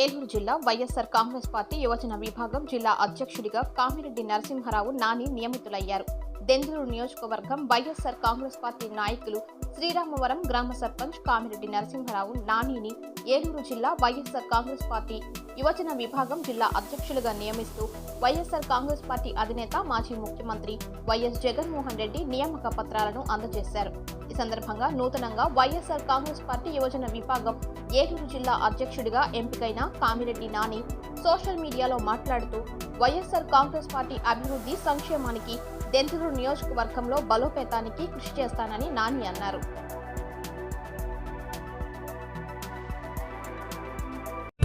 ఏలూరు జిల్లా వైఎస్ఆర్ కాంగ్రెస్ పార్టీ యువజన విభాగం జిల్లా అధ్యక్షుడిగా కామిరెడ్డి నరసింహారావు నాని నియమితులయ్యారు. దెందులూరు నియోజకవర్గం వైఎస్ఆర్ కాంగ్రెస్ పార్టీ నాయకులు శ్రీరామవరం గ్రామ సర్పంచ్ కామిరెడ్డి నరసింహారావు నానిని ఏలూరు జిల్లా వైఎస్ఆర్ కాంగ్రెస్ పార్టీ యువజన విభాగం జిల్లా అధ్యక్షులుగా నియమిస్తూ వైఎస్ఆర్ కాంగ్రెస్ పార్టీ అధినేత మాజీ ముఖ్యమంత్రి వైఎస్ జగన్మోహన్ రెడ్డి నియామక పత్రాలను అందజేశారు. సందర్భంగా నూతనంగా వైఎస్ఆర్ కాంగ్రెస్ పార్టీ యువజన విభాగం ఏలూరు జిల్లా అధ్యక్షుడిగా ఎంపికైన కామిరెడ్డి నాని సోషల్ మీడియాలో మాట్లాడుతూ వైఎస్ఆర్ కాంగ్రెస్ పార్టీ అభివృద్ధి సంక్షేమానికి దెంతులూరు నియోజకవర్గంలో బలోపేతానికి కృషి చేస్తానని నాని అన్నారు.